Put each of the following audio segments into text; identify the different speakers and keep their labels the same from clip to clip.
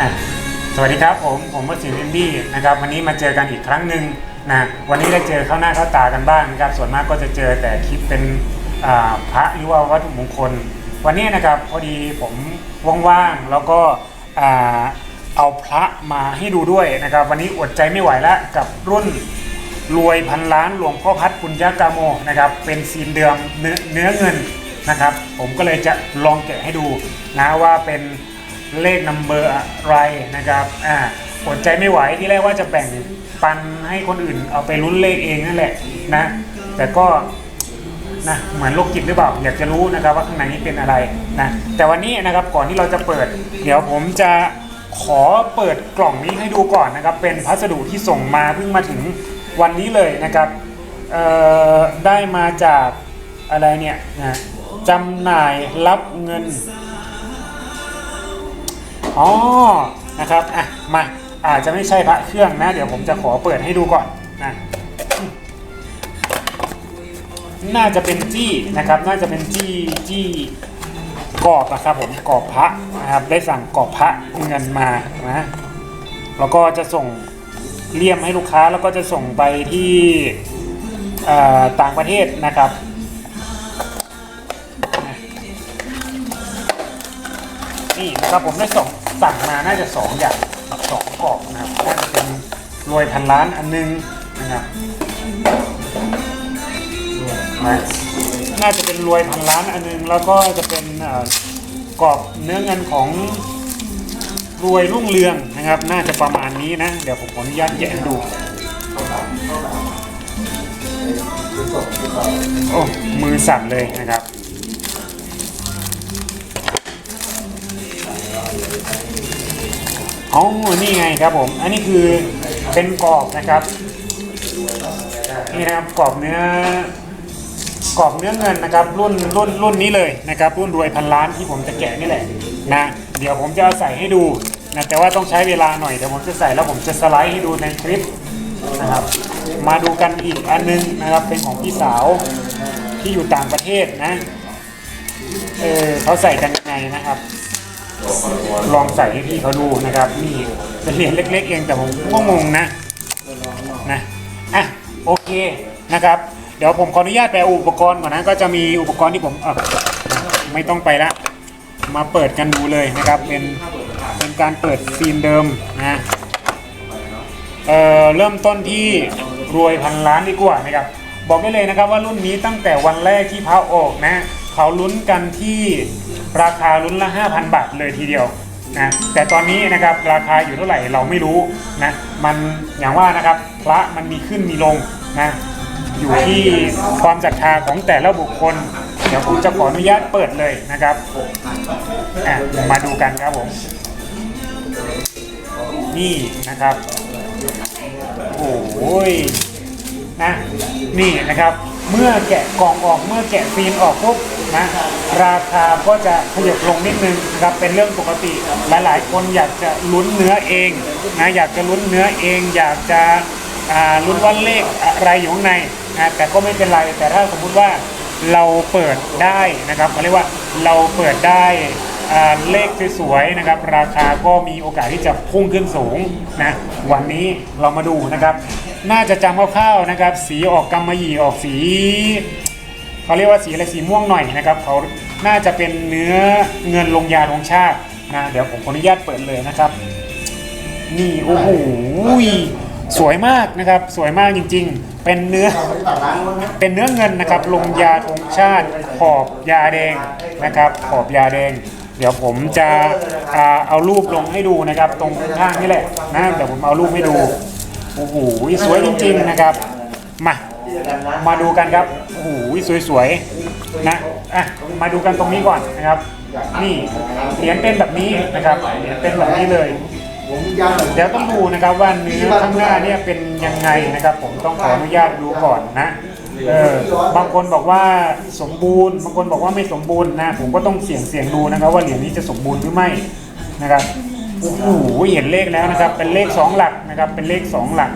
Speaker 1: อะสวัสดีครับผมผมวสินอินดี้นะครับวันนี้มาเจอกันอีกครั้งหนึ่งนะวันนี้ได้เจอเข้าหน้าเข้าตากันบ้างนะครับส่วนมากก็จะเจอแต่คลิปเป็นพระหรือว่าวัตถุมงคล วันนี้นะครับพอดีผมว่างๆแล้วก็เอาพระมาให้ดูด้วยนะครับ วันนี้อดใจไม่ไหวแล้วกับรุ่นรวยพันล้านหลวงพ่อพัดปุญญากาโมนะครับเป็นซีนเดิมเนื้อเงินนะครับ ผมก็เลยจะลองแกะให้ดูนะว่าเป็น เลขนัมเบอร์อะไรนะครับอ่าอดใจไม่ไหวที่แรกว่าจะแบ่งปันให้คนอื่นเอาไปลุ้นเลขเองนั่นแหละนะแต่ก็นะเหมือนโรคจิตหรือเปล่าอยากจะรู้นะครับว่าข้างในนี้เป็นอะไรนะแต่วันนี้นะครับก่อนที่เราจะเปิด เดี๋ยวผมจะขอเปิดกล่องนี้ให้ดูก่อนนะครับ เป็นพัสดุที่ส่งมาเพิ่งมาถึงวันนี้เลยนะครับเอ่อได้มาจากอะไรเนี่ยนะจำหน่ายรับเงิน อ๋อนะครับอะมาอาจจะไม่ใช่พระเครื่องนะ เดี๋ยวผมจะขอเปิดให้ดูก่อนนะน่าจะเป็นจี้นะครับ น่าจะเป็นจี้จี้กรอบนะครับผมกรอบพระนะครับได้สั่งกรอบพระเงินมานะแล้วก็จะส่งเลี่ยมให้ลูกค้าแล้วก็จะส่งไปที่ต่างประเทศนะครับนี่นะครับผมได้ส่ง สั่งมาน่าจะสองอย่างสองกล่องนะครับน่าจะเป็นรวยพันล้านอันนึงนะครับนะน่าจะเป็นรวยพันล้านอันนึง แล้วก็จะเป็นเอ่อกรอบเนื้อเงินของรวยรุ่งเรืองนะครับ น่าจะประมาณนี้นะ เดี๋ยวผมขออนุญาตแกะดูโอ้มือสั่นเลยนะครับ อ๋อนี่ไงครับผม อันนี้คือเป็นกรอบนะครับ นี่นะครับกรอบเนื้อกรอบเนื้อเงินนะครับ รุ่นรุ่นรุ่นนี้เลยนะครับ รุ่นรวยพันล้านที่ผมจะแกะนี่แหละนะเดี๋ยวผมจะใส่ให้ดูนะแต่ว่าต้องใช้เวลาหน่อยเดี๋ยวผมจะใส่แล้วผมจะสไลด์ให้ดูในคลิปนะครับ มาดูกันอีกอันนึงนะครับเป็นของพี่สาวที่อยู่ต่างประเทศนะเออเขาใส่กันยังไงนะครับ ลองใส่ให้พี่เขาดูนะครับนี่เป็นเหรียญเล็ก ๆ เองแต่ผมก็งงนะนะอะโอเคนะครับ เดี๋ยวผมขออนุญาตไปเอาอุปกรณ์ก่อนนะก็จะมีอุปกรณ์ที่ผมเออไม่ต้องไปละมาเปิดกันดูเลยนะครับ เป็นเป็นการเปิดซีนเดิมนะเออเริ่มต้นที่รวยพันล้านดีกว่านะครับ บอกได้เลยนะครับว่ารุ่นนี้ตั้งแต่วันแรกที่พระออกนะ เขาลุ้นกันที่ราคาลุ้นละ 5,000 บาทเลยทีเดียวนะแต่ตอนนี้นะครับราคาอยู่เท่าไหร่เราไม่รู้นะมันอย่างว่านะครับพระมันมีขึ้นมีลงนะอยู่ที่ความศรัทธาของแต่ละบุคคล เดี๋ยวผมจะขออนุญาตเปิดเลยนะครับอะมาดูกันครับผม นี่นะครับ โอ้ยนะนี่นะครับ เมื่อแกะกล่องออกเมื่อแกะซีนออกปุ๊บ นะราคาก็จะขยับลงนิดนึงนะครับเป็นเรื่องปกติ หลาย ๆ คนอยากจะลุ้นเนื้อเองนะอยากจะลุ้นเนื้อเอง อยากจะลุ้นว่าเลขอะไรอยู่ข้างในนะแต่ก็ไม่เป็นไรแต่ถ้าสมมุติว่าเราเปิดได้นะครับเขาเรียกว่าเราเปิดได้เลขสวยๆนะครับ ราคาก็มีโอกาสที่จะพุ่งขึ้นสูงนะวันนี้เรามาดูนะครับ น่าจะจำคร่าวๆนะครับ สีออกกำมะหยี่ออกสี เขาเรียกว่าสีอะไรสีม่วงหน่อยนะครับเขาน่าจะเป็นเนื้อเงินลงยาธงชาตินะเดี๋ยวผมขออนุญาตเปิดเลยนะครับ นี่โอ้โหสวยมากนะครับสวยมากจริง ๆ เป็นเนื้อเป็นเนื้อเงินนะครับลงยาธงชาติขอบยาแดงนะครับขอบยาแดง เดี๋ยวผมจะอ่าเอารูปลงให้ดูนะครับ ตรงข้างๆนี่แหละนะเดี๋ยวผมเอารูปให้ดูโอ้โหสวยจริง ๆ นะครับมา มาดูกันครับโอ้โหสวยๆนะอะมาดูกันตรงนี้ก่อนนะครับ นี่เหรียญเป็นแบบนี้นะครับเหรียญเป็นแบบนี้เลยเดี๋ยวต้องดูนะครับว่าเนื้อข้างหน้าเนี่ยเป็นยังไงนะครับ ผมต้องขออนุญาตดูก่อนนะเออบางคนบอกว่าสมบูรณ์ บางคนบอกว่าไม่สมบูรณ์นะ ผมก็ต้องเสี่ยงเสี่ยงดูนะครับว่าเหรียญนี้จะสมบูรณ์หรือไม่นะครับโอ้โหเห็นเลขแล้วนะครับ เป็นเลขสองหลักนะครับเป็นเลขสองหลัก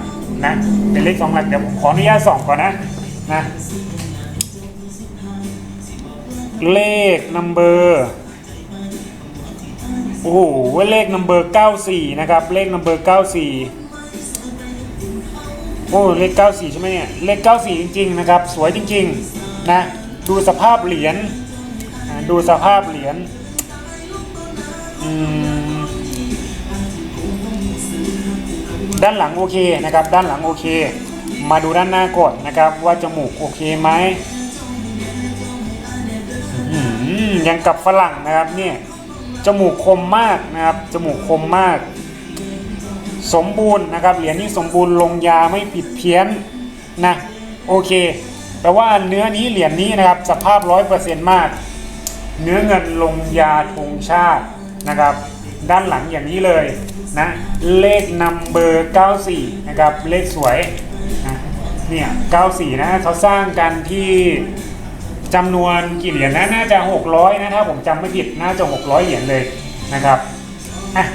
Speaker 1: นะเป็นเลขสองหลักเดี๋ยวผมขออนุญาตส่องก่อนนะนะเลขนัมเบอร์โอ้โหเลขนัมเบอร์94นะครับ เลขนัมเบอร์94โอ้เลข94ใช่ไหมเนี่ยเลข94จริงๆนะครับ สวยจริงๆนะดูสภาพเหรียญดูสภาพเหรียญอืม ด้านหลังโอเคนะครับ ด้านหลังโอเค มาดูด้านหน้ากดนะครับ ว่าจมูกโอเคไหมอืมยังกับฝรั่งนะครับเนี่ยจมูกคมมากนะครับ จมูกคมมาก สมบูรณ์นะครับ เหรียญนี้สมบูรณ์ลงยาไม่ผิดเพี้ยนนะโอเคแต่ว่าเนื้อนี้เหรียญนี้นะครับ สภาพร้อยเปอร์เซ็นต์มาก เนื้อเงินลงยาธงชาตินะครับ ด้านหลังอย่างนี้เลย นะเลขนัมเบอร์94 นะครับ เลขสวยนะเนี่ย94 นะเขาสร้างกันที่จำนวนกี่เหรียญนะน่าจะ 600 นะถ้าผมจำไม่ผิดน่าจะ 600 เหรียญเลยนะครับอะ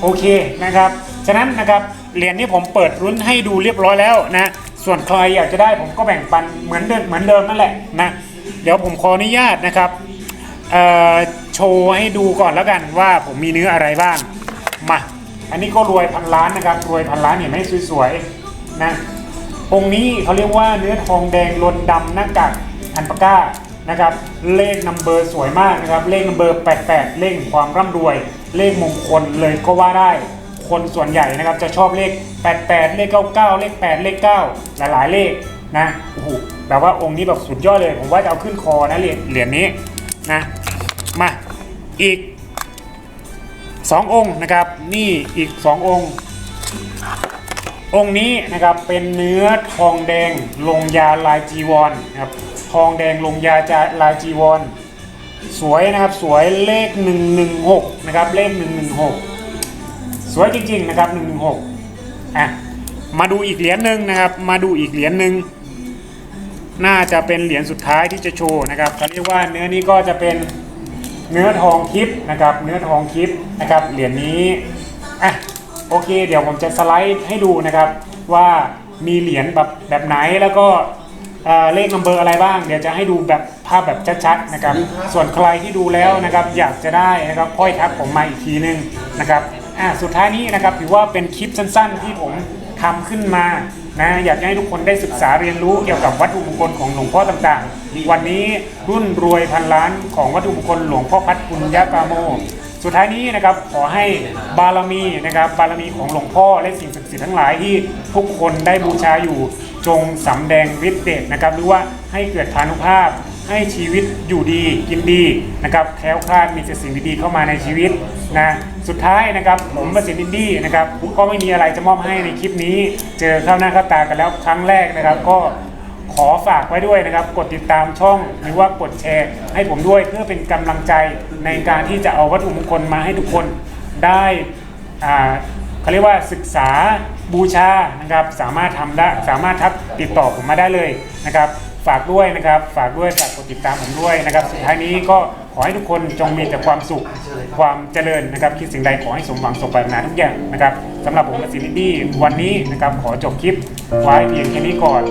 Speaker 1: โอเคนะครับ ฉะนั้นนะครับเหรียญนี้ผมเปิดรุ้นให้ดูเรียบร้อยแล้วนะ ส่วนใครอยากจะได้ผมก็แบ่งปันเหมือนเดิมเหมือนเดิมนั่นแหละนะเดี๋ยวผมขออนุญาตนะครับโชว์ให้ดูก่อนแล้วกันว่าผมมีเนื้ออะไรบ้างมา อันนี้ก็รวยพันล้านนะครับรวยพันล้านเห็นไหมสวยๆนะองค์นี้เขาเรียกว่าเนื้อทองแดงลนดำหน้ากากอันปาก้านะครับเลขนัมเบอร์สวยมากนะครับเลขนัมเบอร์ 88 เลขความร่ำรวย เลขมงคลเลยก็ว่าได้ คนส่วนใหญ่นะครับจะชอบเลข 88 เลข 99 เลข 8 เลข 9 หลายๆเลขนะโอ้โหแบบว่าองค์นี้แบบสุดยอดเลย ผมว่าจะเอาขึ้นคอนะเหรียญเหรียญนี้นะมาอีก 2 องค์นะครับ นี่อีก 2 องค์ องค์นี้นะครับเป็นเนื้อทองแดงลงยาลายจีวรนะครับทองแดงลงยาจาลายจีวร สวยนะครับสวยเลข 116 นะครับเลข 116 สวยจริงๆนะครับ 116อะมาดูอีกเหรียญหนึ่งนะครับ มาดูอีกเหรียญหนึ่งน่าจะเป็นเหรียญสุดท้ายที่จะโชว์นะครับเขาเรียกว่าเนื้อนี้ก็จะเป็น เนื้อทองทิพย์นะครับ เนื้อทองทิพย์นะครับ เหรียญนี้อะโอเค เดี๋ยวผมจะสไลด์ให้ดูนะครับ ว่ามีเหรียญแบบแบบไหนแล้วก็เอ่อเลขนัมเบอร์อะไรบ้าง เดี๋ยวจะให้ดูแบบภาพแบบชัดๆนะครับ ส่วนใครที่ดูแล้วนะครับ อยากจะได้นะครับค่อยทักผมมาอีกทีนึงนะครับอะสุดท้ายนี้นะครับถือว่าเป็นคลิปสั้นๆ ที่ผมทำขึ้นมา นะอยากให้ทุกคนได้ศึกษาเรียนรู้เกี่ยวกับวัตถุมงคลของหลวงพ่อต่างๆ วันนี้รุ่นรวยพันล้านของวัตถุมงคลหลวงพ่อพัดคุณยะกาโม สุดท้ายนี้นะครับขอให้บารมีนะครับบารมีของหลวงพ่อและสิ่งศักดิ์สิทธิ์ทั้งหลายที่ทุกคนได้บูชาอยู่จงสำแดงฤทธิ์เดชนะครับหรือว่าให้เกิดทานุภาพ ให้ชีวิตอยู่ดีกินดีนะครับแคล้วคลาดมีแต่สิ่งดีๆเข้ามาในชีวิตนะสุดท้ายนะครับผมประสิทธิ์อินดี้นะครับก็ไม่มีอะไรจะมอบให้ในคลิปนี้ เจอเข้าหน้าเข้าตากันแล้วครั้งแรกนะครับ ก็ขอฝากไว้ด้วยนะครับ กดติดตามช่องหรือว่ากดแชร์ ให้ผมด้วยเพื่อเป็นกำลังใจในการที่จะเอาวัตถุมงคลมาให้ทุกคนได้อ่าเขาเรียกว่าศึกษาบูชานะครับ สามารถทำได้สามารถทักติดต่อผมมาได้เลยนะครับ ฝากด้วยนะครับ ฝากด้วยฝากกดติดตามผมด้วยนะครับ สุดท้ายนี้ก็ขอให้ทุกคนจงมีแต่ความสุข ความเจริญนะครับ คิดสิ่งใดขอให้สมหวังสมปรารถนาทุกอย่างนะครับสำหรับผมกับซิลินดี้วันนี้นะครับ ขอจบคลิปไว้เพียงแค่นี้ก่อน